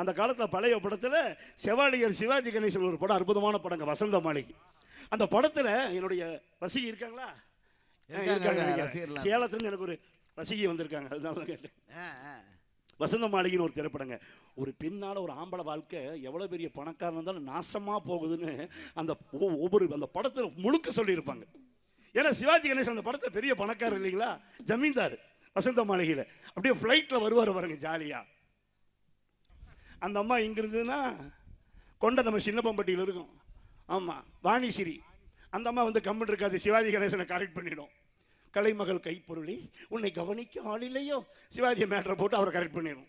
அந்த காலத்தில் பழைய படத்தில் செவாலியர் சிவாஜி கணேசன் ஒரு படம் அற்புதமான படங்க வசந்த மாளிகை. அந்த படத்தில் என்னுடைய ரசிகை இருக்காங்களா? இருக்காங்க. சேலத்துலேருந்து எனக்கு ஒரு ரசிகை வந்திருக்காங்க அதனால தான் கேட்டேன். வசந்த மாளிகைன்னு ஒரு திரைப்படங்க. ஒரு பெண்ணால் ஒரு ஆம்பளை வாழ்க்கை எவ்வளோ பெரிய பணக்காரன் இருந்தாலும் நாசமாக போகுதுன்னு அந்த ஒவ்வொரு அந்த படத்தில் முழுக்க சொல்லியிருப்பாங்க. ஏன்னா சிவாஜி கணேசன் அந்த படத்தில் பெரிய பணக்காரர் இல்லைங்களா? ஜமீன்தார் வசந்த மாளிகையில். அப்படியே ஃப்ளைட்டில் வருவார் பாருங்க ஜாலியாக அந்த அம்மா இங்கே இருந்ததுன்னா கொண்ட நம்ம சின்னப்பம்பட்டியில் இருக்கும். ஆமாம் வாணிசிரி. அந்த அம்மா வந்து கம்மல் இருக்காது சிவாஜி கணேசனை கரெக்ட் பண்ணிடும். கலைமகள் கைப்பொருளி உன்னை கவனிக்க ஆள் இல்லையோ? சிவாஜி மேட்டரை போட்டு அவரை கரெக்ட் பண்ணிடும்.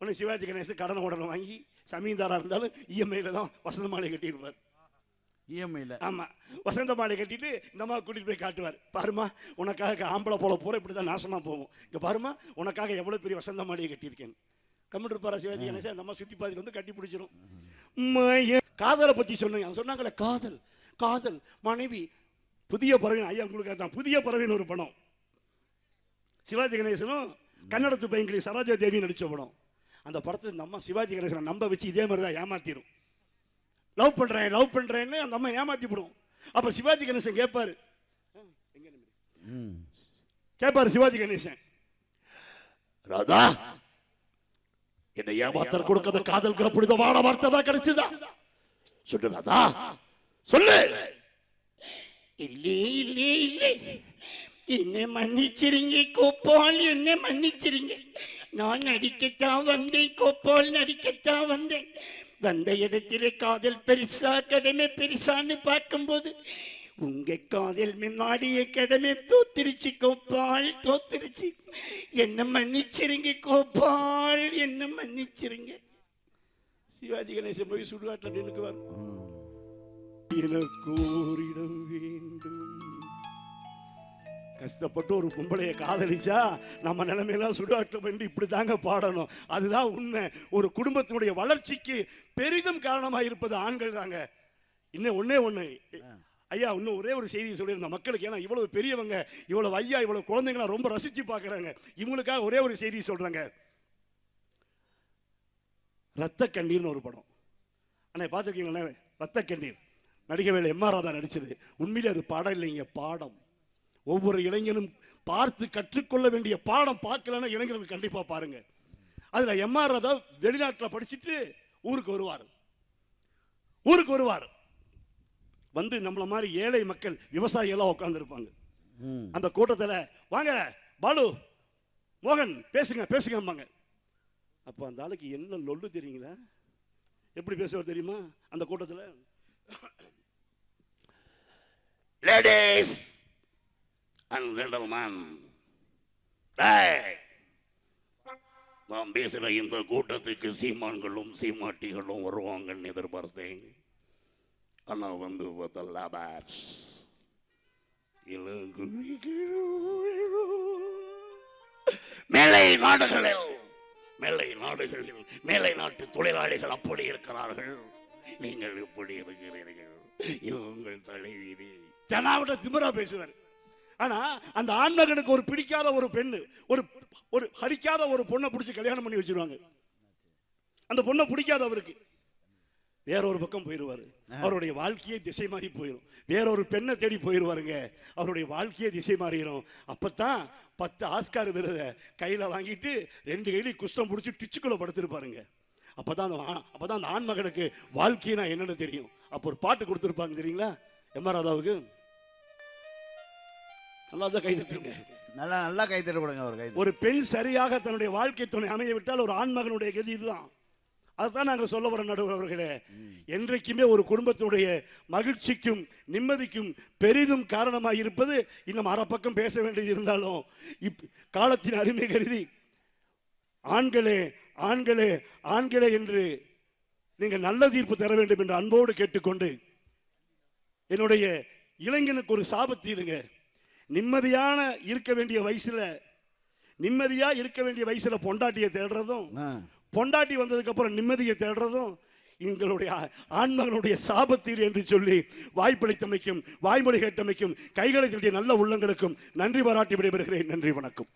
உடனே சிவாஜி கணேசன் கடனை உடனே வாங்கி ஜமீன்தாராக இருந்தாலும் இஎம்ஐயில் தான் வசந்த மாலை கட்டியிருப்பார். இஎம்ஐல? ஆமாம் வசந்த மாலை கட்டிட்டு இந்த அம்மா கூட்டிகிட்டு போய் காட்டுவார். பாருமா உனக்காக ஆம்பளை போல போகிற இப்படி தான் நாசமாக போகும். இங்கே பாருமா உனக்காக எவ்வளோ பெரிய வசந்த மாலையை கட்டியிருக்கேன் கம்மிட்டு இருப்பாரா சிவாஜி கணேசன் அந்த அம்மா சுற்றி பாதியில் வந்து கட்டி பிடிச்சிரும். மய- காதலை பற்றி சொன்னாங்க சொன்னாங்களே காதல் காதல் மனைவி புதிய பறவை ஐயா உங்களுக்கு தான் புதிய பறவைன்னு ஒரு படம். சிவாஜி கணேசனும் கன்னடத்து பையன்களி சரோஜா தேவி நடித்த படம். அந்த படத்தில் இந்த அம்மா சிவாஜி கணேசனை நம்ப வச்சு இதே மாதிரி தான் ஏமாத்திரும். லவ் பண்ணுறேன் லவ் பண்ணுறேன்னு அந்த அம்மா ஏமாத்தி விடும் அப்போ சிவாஜி கணேசன் கேட்பாரு கேட்பாரு சிவாஜி கணேசன். ராதா என்னை ஏமாத்தர் கொடுக்காத காதல்கிற புனிதமான வார்த்தை தான் கிடைச்சதா? சொல்லு ராதா. சொல்லு. இல்லே இல்லே இல்லே. என்னை மன்னிச்சிருங்க கோபால். என்னை மன்னிச்சிருங்க. நான் நடிக்கத்தான் வந்தேன் கோபால் நடிக்கத்தான் வந்தேன். வந்த இடத்திலே காதல் பெருசா கடமை பெருசான்னு பார்க்கும்போது உங்க காதல் முன்னாடியே கடமை தோத்திருச்சு கோபால் தோத்திருச்சு. என்ன மன்னிச்சிருங்க கோபால் என்ன மன்னிச்சிருங்க. சிவாஜி கணேசன் போய் சுடுகாட்டில் நின்னுக்குவார் எனக்கு ஓரிடம் வேண்டும். கஷ்டப்பட்டு ஒரு பொம்பளைய காதலிச்சா நம்ம நிலைமையெல்லாம் சுடுகாட்டில் வந்து இப்படி தாங்க பாடணும். அதுதான் உண்மை. ஒரு குடும்பத்தினுடைய வளர்ச்சிக்கு பெரிதும் காரணமாக இருப்பது ஆண்கள் தாங்க இன்னும் ஒண்ணே ஒண்ணு. ஐயா இன்னும் ஒரே ஒரு செய்தி சொல்லியிருந்தேன். மக்களுக்கு ஏன்னா இவ்வளவு பெரியவங்க இவ்வளவு ஐயா இவ்வளவு குழந்தைங்களாம் ரொம்ப ரசித்து பார்க்குறாங்க. இவங்களுக்காக ஒரே ஒரு செய்தி சொல்கிறாங்க ரத்த கண்ணீர்னு ஒரு படம். அண்ணே பார்த்துருக்கீங்களே? ரத்த கண்ணீர் நடிகை வேலை எம்ஆர் ராதா நடிச்சது. உண்மையிலே அது படம் இல்லைங்க பாடம். ஒவ்வொரு இளைஞனும் பார்த்து கற்றுக்கொள்ள வேண்டிய பாடம் பார்க்கலன்னா இளைஞர்கள் கண்டிப்பாக பாருங்கள் அதில் எம்ஆர் ராதா வெளிநாட்டில் படிச்சுட்டு ஊருக்கு வருவார். ஊருக்கு வருவார். வந்து நம்மள மாதிரி ஏழை மக்கள் விவசாயிகளாக உட்காந்துருப்பாங்க அந்த கூட்டத்தில் வாங்க பாலு மோகன் பேசுங்க பேசுங்கம்பாங்க. அப்போ அந்த ஆளுக்கு என்ன லொல்லு தெரியுங்களா? எப்படி பேசுவார் தெரியுமா? அந்த கூட்டத்தில் லேடிஸ் அண்ட் ஜென்டல்மேன் நான் பேசுகிற இந்த கூட்டத்துக்கு சீமான்களும் சீமாட்டிகளும் வருவாங்கன்னு எதிர்பார்த்தேன். ஆனால் வந்து பார்த்தா பேட்ச் மேலை நாடுகளில் மேலை நாடுகளில் மேலை நாட்டு தொழிலாளிகள் அப்படி இருக்கிறார்கள் நீங்கள் இப்படி இருக்கிறீர்கள் இது உங்கள் தலைவிதி தெனாவிட திமிரா பேசுவார் ஆனா அந்த ஆண்மகனுக்கு ஒரு பிடிக்காத ஒரு பெண்ணு ஒரு ஒரு ஹரிக்காத ஒரு பொண்ணை பிடிச்சி கல்யாணம் பண்ணி வச்சிருவாங்க அந்த பொண்ணை பிடிக்காத அவருக்கு வேற ஒரு பக்கம் போயிடுவாரு. அவருடைய வாழ்க்கையே திசை மாறி போயிடும். வேற ஒரு பெண்ணை தேடி போயிடுவாருங்க. அவருடைய வாழ்க்கையே திசை மாறிடும். அப்பதான் பத்து ஆஸ்கார் விருதை கையில வாங்கிட்டு ரெண்டு கையிலையும் குஸ்தம் பிடிச்சி டிச்சுக்குள்ள படுத்திருப்பாருங்க. அப்பதான் அந்த ஆ- அப்பதான் அந்த ஆண்மகனுக்கு வாழ்க்கைனா என்னன்னு தெரியும். அப்போ ஒரு பாட்டு கொடுத்துருப்பாங்க தெரியுங்களா? எம் ராதாவுக்கு. நல்லா தான் கை தட்டுங்க. நல்லா நல்லா கை தட்ட கொடுங்க அவர் கை ஒரு பெண் சரியாக தன்னுடைய வாழ்க்கை துணை அமைய விட்டால் ஒரு ஆண்மகனுடைய கதி இதுதான். அதுதான் நாங்கள் சொல்ல வர நடுவர் அவர்களே. என்றைக்குமே ஒரு குடும்பத்தினுடைய மகிழ்ச்சிக்கும் நிம்மதிக்கும் பெரிதும் காரணமாக இருப்பது இன்னும் அறப்பக்கம் பேச வேண்டியது இருந்தாலும் இப் காலத்தின் அருமை கருதி ஆண்களே ஆண்களே ஆண்களே என்று நீங்கள் நல்ல தீர்ப்பு தர வேண்டும் என்று அன்போடு கேட்டுக்கொண்டு என்னுடைய இளைஞனுக்கு ஒரு சாபத்தீடுங்க நிம்மதியான இருக்க வேண்டிய வயசில் நிம்மதியாக இருக்க வேண்டிய வயசில் பொண்டாட்டியை தேடுறதும் பொண்டாட்டி வந்ததுக்கு அப்புறம் நிம்மதியை தேடுறதும் எங்களுடைய ஆன்மகனுடைய சாபத்தீர் என்று சொல்லி வாய்ப்பளித்தமைக்கும் வாய்மொழி கேட்டமைக்கும் கைகளை தட்டிய நல்ல உள்ளங்களுக்கும் நன்றி பாராட்டி விடைபெறுகிறேன். நன்றி வணக்கம்.